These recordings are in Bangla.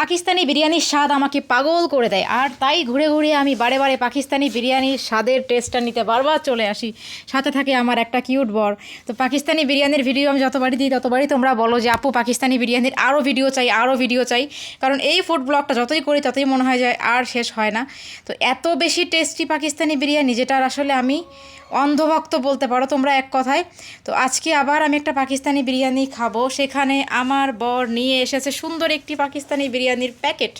পাকিস্তানি বিরিয়ানির স্বাদ আমাকে পাগল করে দেয়। আর তাই ঘুরে ঘুরে আমি বারে বারে পাকিস্তানি বিরিয়ানির স্বাদের টেস্টটা নিতে বারবার চলে আসি। সাথে থাকে আমার একটা কিউট বর। তো পাকিস্তানি বিরিয়ানির ভিডিও আমি যতবারই দিই ততবারই তোমরা বলো যে, আপু, পাকিস্তানি বিরিয়ানির আরও ভিডিও চাই আরও ভিডিও চাই। কারণ এই ফুড ব্লগটা যতই করি, ততই মনে হয় যায় আর শেষ হয় না। তো এত বেশি টেস্টি পাকিস্তানি বিরিয়ানি, যেটার আসলে আমি অন্ধভক্ত বলতে পারো তোমরা এক কথায়। তো আজকে আবার আমি একটা পাকিস্তানি বিরিয়ানি খাব। সেখানে আমার বর নিয়ে এসেছে সুন্দর একটি পাকিস্তানি বিরিয়ানির প্যাকেট।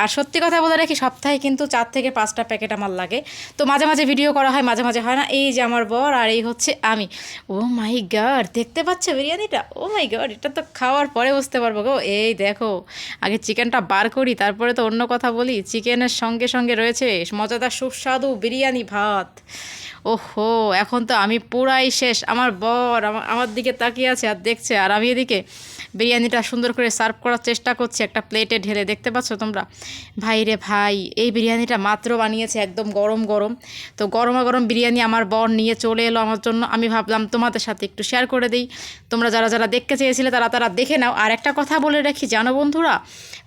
আর সত্যি কথা বলে রাখি, সপ্তাহে কিন্তু চার থেকে পাঁচটা প্যাকেট আমার লাগে। তো মাঝে মাঝে ভিডিও করা হয়, মাঝে মাঝে হয় না। এই যে আমার বর আর এই হচ্ছে আমি। ও মাই গাড, দেখতে পাচ্ছ বিরিয়ানিটা? ও মাই গাড, এটা তো খাওয়ার পরে বুঝতে পারব গো। এই দেখো, আগে চিকেনটা বার করি, তারপরে তো অন্য কথা বলি। চিকেনের সঙ্গে সঙ্গে রয়েছে মজাদার সুস্বাদু বিরিয়ানি ভাত। ওহো এখন তো আমি পুরাই শেষ। আমার বর আমার আমার দিকে তাকিয়ে আছে আর দেখছে। আর আমি এদিকে বিরিয়ানিটা সুন্দর করে সার্ভ করার চেষ্টা করছি, একটা প্লেটে ঢেলে। দেখতে পাচ্ছ তোমরা? ভাই রে ভাই, এই বিরিয়ানিটা মাত্র বানিয়েছে একদম গরম গরম। তো গরমা গরম বিরিয়ানি আমার বর নিয়ে চলে এলো আমার জন্য। আমি ভাবলাম তোমাদের সাথে একটু শেয়ার করে দিই। তোমরা যারা যারা দেখতে চেয়েছিলে তারা তারা দেখে নাও। আর একটা কথা বলে রাখি, জানো বন্ধুরা?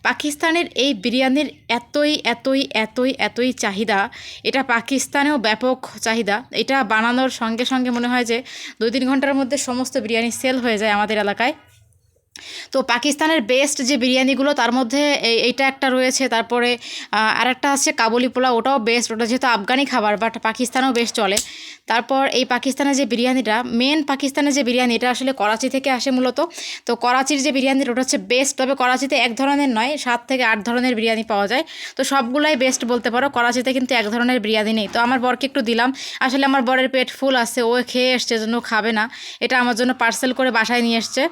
পাকিস্তানের এই বিরিয়ানির এতই এতই এতই এতই চাহিদা, এটা পাকিস্তানেও ব্যাপক চাহিদা। এটা বানানোর সঙ্গে সঙ্গে মনে হয় যে দুই তিন ঘণ্টার মধ্যে সমস্ত বিরিয়ানি সেল হয়ে যায় আমাদের এলাকায়। তো পাকিস্তানের বেস্ট যে বিরিয়ানিগুলো তার মধ্যে এই- এইটা একটা রয়েছে। তারপরে আহ, আরেকটা আছে কাবুলি পোলাও ওটাও বেস্ট ওটা যেহেতু আফগানি খাবার বাট পাকিস্তানেও বেশ চলে। তারপর এই পাকিস্তানের যে বিরিয়ানিটা মেন পাকিস্তানের যে বিরিয়ানি এটা আসলে করাচি থেকে আসে মূলত। তো করাচির যে বিরিয়ানি ওটা হচ্ছে বেস্ট তবে করাচিতে এক ধরনের নয় সাত থেকে আট ধরনের বিরিয়ানি পাওয়া যায়। তো সবগুলাই বেস্ট বলতে পারো করাচিতে কিন্তু এক ধরনের বিরিয়ানি নেই। তো আমার বরকে একটু দিলাম। আসলে আমার বরের পেট ফুল আছে ও খেয়ে এসছে জন্য খাবে না। এটা আমার জন্য পার্সেল করে বাসায় নিয়ে এসছে।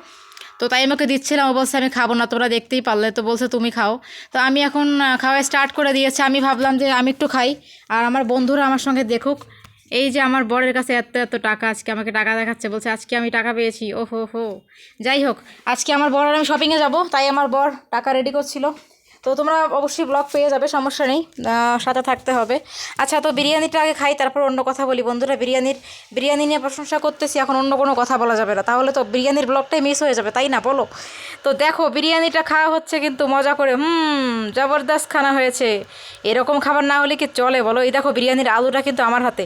তো তাই আমাকে দিচ্ছিলাম ও বলছে, আমি খাব না, তোমরা দেখতেই পারলে। তো বলছে, তুমি খাও। তো আমি এখন খাওয়া স্টার্ট করে দিয়েছি। আমি ভাবলাম যে আমি একটু খাই। আর আমার বন্ধুরা আমার সঙ্গে দেখুক। এই যে আমার বরের কাছে এত এত টাকা, আজকে আমাকে টাকা দেখাচ্ছে। বলছে, আজকে আমি টাকা পেয়েছি। ও হো। হো যাই হোক, আজকে আমার বর আর আমি শপিংয়ে যাব। তাই আমার বর টাকা রেডি করছিল। তো তোমরা অবশ্যই ব্লগ পেয়ে যাবে, সমস্যা নেই সাথে থাকতে হবে। আচ্ছা তো বিরিয়ানিটা আগে খাই, তারপর অন্য কথা বলি। বন্ধুরা, বিরিয়ানির, বিরিয়ানি নিয়ে প্রশংসা করতেছি, এখন অন্য কোনো কথা বলা যাবে না। তাহলে তো বিরিয়ানির ব্লগটাই মিস হয়ে যাবে, তাই না? বলো। তো দেখো, বিরিয়ানিটা খাওয়া হচ্ছে কিন্তু মজা করে, হুম, জবরদস্ত খানা হয়েছে। এরকম খাবার না হলে কি চলে, বলো। এই দেখো, বিরিয়ানির আলুটা কিন্তু আমার হাতে।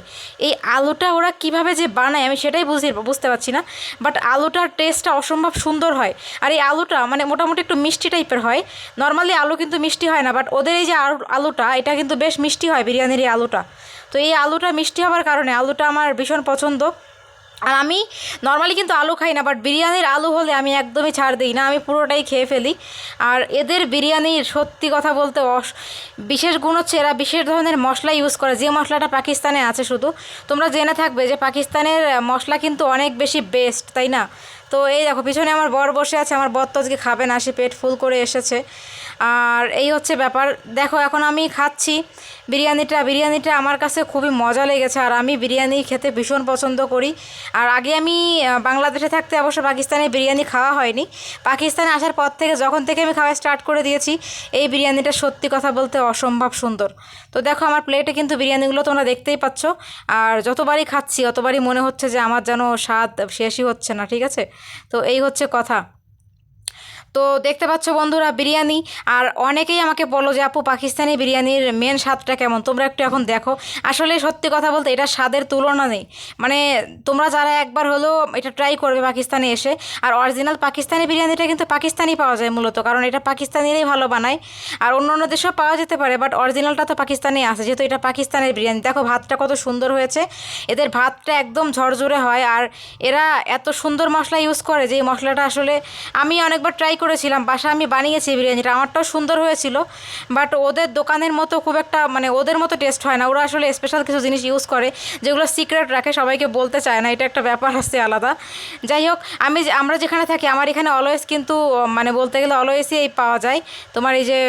এই আলুটা ওরা কীভাবে যে বানায়, আমি সেটাই বুঝি, বুঝতে পারছি না। বাট আলুটার টেস্টটা অসম্ভব সুন্দর হয়। আর এই আলুটা মানে মোটামুটি একটু মিষ্টি টাইপের হয়। নর্মালি আলু কিন্তু মিষ্টি হয় না বাট ওদের এই যে আলু- আলুটা, এটা কিন্তু বেশ মিষ্টি হয়, বিরিয়ানির এই আলুটা। তো এই আলুটা মিষ্টি হওয়ার কারণে আলুটা আমার ভীষণ পছন্দ। আর আমি নর্মালি কিন্তু আলু খাই না বাট বিরিয়ানির আলু হলে আমি একদমই ছাড় দিই না, আমি পুরোটাই খেয়ে ফেলি। আর এদের বিরিয়ানির সত্যি কথা বলতে অস, বিশেষ গুণ হচ্ছে এরা বিশেষ ধরনের মশলা ইউজ করে, যে মশলাটা পাকিস্তানে আছে শুধু। তোমরা জেনে থাকবে যে পাকিস্তানের মশলা কিন্তু অনেক বেশি বেস্ট তাই না? তো এই দেখো, পিছনে আমার বর বসে আছে, আমার বর তো আজকে খাবে না, সে পেট ফুল করে এসেছে। আর এই হচ্ছে ব্যাপার, দেখো এখন আমি খাচ্ছি বিরিয়ানিটা। বিরিয়ানিটা আমার কাছে খুবই মজা লেগেছে, আর আমি বিরিয়ানি খেতে ভীষণ পছন্দ করি। আর আগে আমি বাংলাদেশে থাকতে অবশ্য পাকিস্তানে বিরিয়ানি খাওয়া হয়নি। পাকিস্তানে আসার পর থেকে, যখন থেকে আমি খাওয়া স্টার্ট করে দিয়েছি, এই বিরিয়ানিটা সত্যি কথা বলতে অসম্ভব সুন্দর। তো দেখো, আমার প্লেটে কিন্তু বিরিয়ানিগুলো তোমরা দেখতেই পাচ্ছ। আর যতবারই খাচ্ছি, অতবারই মনে হচ্ছে যে আমার যেন স্বাদ শেষই হচ্ছে না, ঠিক আছে? তো এই হচ্ছে কথা। তো দেখতে পাচ্ছ বন্ধুরা বিরিয়ানি, আর অনেকেই আমাকে বলো যে, আপু, পাকিস্তানি বিরিয়ানির মেন স্বাদটা কেমন? তোমরা একটু এখন দেখো। আসলে সত্যি কথা বলতে এটা স্বাদের তুলনা নেই। মানে তোমরা যারা একবার হলেও এটা ট্রাই করবে পাকিস্তানে এসে, আর অরিজিনাল পাকিস্তানি বিরিয়ানিটা কিন্তু পাকিস্তানি পাওয়া যায় মূলত, কারণ এটা পাকিস্তানিরাই ভালো বানায়। আর অন্য অন্য দেশেও পাওয়া যেতে পারে বাট অরিজিনালটা তো পাকিস্তানে আছে, যেহেতু এটা পাকিস্তানের বিরিয়ানি। দেখো, ভাতটা কত সুন্দর হয়েছে। এদের ভাতটা একদম ঝরঝরে হয়, আর এরা এত সুন্দর মশলা ইউজ করে যে মশলাটা আসলে আমি অনেকবার ট্রাই করেছিলাম বাসা আমি বানিয়েছি বিরিয়ানিটা, আমারটাও সুন্দর হয়েছিল বাট ওদের দোকানের মতো খুব একটা মানে ওদের মতো টেস্ট হয় না। ওরা আসলে স্পেশাল কিছু জিনিস ইউজ করে, যেগুলো সিক্রেট রাখে, সবাইকে বলতে চায় না, এটা একটা ব্যাপার আছে আলাদা। যাই হোক, আমি আমরা যেখানে থাকি, আমার এখানে অলওয়েজ কিন্তু মানে বলতে গেলে অলওয়েজই এই পাওয়া যায়। তোমার এই যে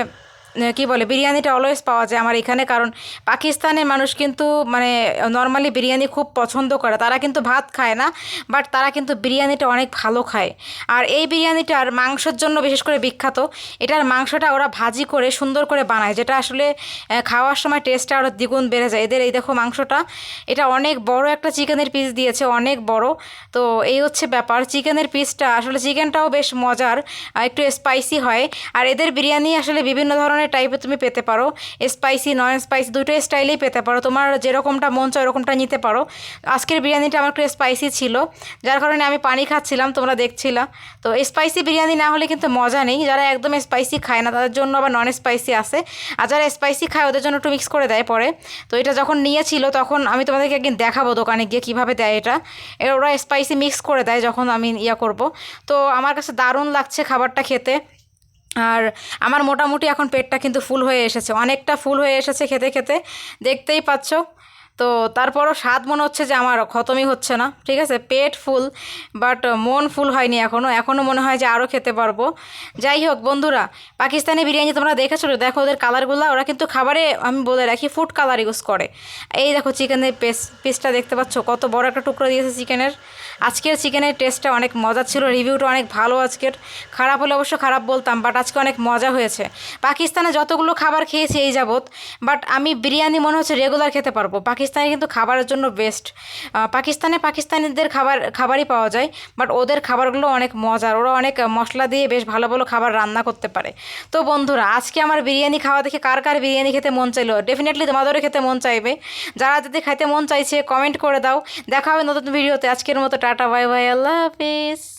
কি বলে, বিরিয়ানিটা অলওয়েজ পাওয়া যায় আমার এখানে। কারণ পাকিস্তানের মানুষ কিন্তু মানে নর্মালি বিরিয়ানি খুব পছন্দ করে। তারা কিন্তু ভাত খায় না বাট তারা কিন্তু বিরিয়ানিটা অনেক ভালো খায়। আর এই বিরিয়ানিটার মাংসের জন্য বিশেষ করে বিখ্যাত, এটার মাংসটা ওরা ভাজি করে, সুন্দর করে বানায়, যেটা আসলে খাওয়ার সময় টেস্টটা আরও দ্বিগুণ বেড়ে যায়। এদের এই দেখো মাংসটা, এটা অনেক বড় একটা চিকেনের পিস দিয়েছে, অনেক বড়। তো এই হচ্ছে ব্যাপার, চিকেনের পিসটা আসলে চিকেনটাও বেশ মজার একটু স্পাইসি হয়। আর এদের বিরিয়ানি আসলে বিভিন্ন ধরনের টাইপের তুমি পেতে পারো। স্পাইসি নন স্পাইসি দুটো স্টাইলেই পেতে পারো। তোমার যেরকমটা মন চায় ওরকমটা নিতে পারো। আজকের বিরিয়ানিটা আমার একটু স্পাইসি ছিল। যার কারণে আমি পানি খাচ্ছিলাম, তোমরা দেখছিলা। তো স্পাইসি বিরিয়ানি না হলে কিন্তু মজা নেই। যারা একদম স্পাইসি খায় না, তাদের জন্য আবার নন স্পাইসি আছে। আর যারা স্পাইসি খায়, ওদের জন্য একটু মিক্স করে দেয় পরে। তো এটা যখন নিয়েছিল, তখন আমি তোমাদেরকে একদিন দেখাবো দোকানে গিয়ে কীভাবে দেয় এটা। ওরা স্পাইসি মিক্স করে দেয় যখন আমি ইয়া করব। তো আমার কাছে দারুণ লাগছে খাবারটা খেতে। আর আমার মোটামুটি এখন পেটটা কিন্তু ফুল হয়ে এসেছে। অনেকটা ফুল হয়ে এসেছে খেতে খেতে। দেখতেই পাচ্ছ। তো তারপরও স্বাদ মনে হচ্ছে যে আমার খতমই হচ্ছে না। ঠিক আছে? পেট ফুল বাট মন ফুল হয়নি এখনও এখনও মনে হয় যে আরও খেতে পারব। যাই হোক বন্ধুরা, পাকিস্তানি বিরিয়ানি তোমরা দেখেছ দেখো ওদের কালারগুলো ওরা কিন্তু খাবারে, আমি বলে রাখি ফুড কালার ইউজ করে। এই দেখো চিকেনের পেস পিসটা দেখতে পাচ্ছ? কত বড় একটা টুকরো দিয়েছে চিকেনের। আজকের চিকেনের টেস্টটা অনেক মজা ছিল। রিভিউটা অনেক ভালো আজকের। খারাপ হলে অবশ্য খারাপ বলতাম বাট আজকে অনেক মজা হয়েছে। পাকিস্তানে যতগুলো খাবার খেয়েছি এই যাবৎ বাট আমি বিরিয়ানি মনে হচ্ছে রেগুলার খেতে পারব। পাকিস্তানে কিন্তু খাবারের জন্য বেস্ট পাকিস্তানে পাকিস্তানিদের খাবার, খাবারই পাওয়া যায় বাট ওদের খাবারগুলো অনেক মজার। ওরা অনেক মশলা দিয়ে বেশ ভালো ভালো খাবার রান্না করতে পারে। তো বন্ধুরা, আজকে আমার বিরিয়ানি খাওয়া দেখে কার কার বিরিয়ানি খেতে মন চাইলো? ডেফিনেটলি তোমাদেরও খেতে মন চাইবে। যারা যদি খাইতে মন চাইছে কমেন্ট করে দাও। দেখা হবে নতুন ভিডিওতে। আজকের মতো টাটা বাই বাই আল্লাহ হাফিজ।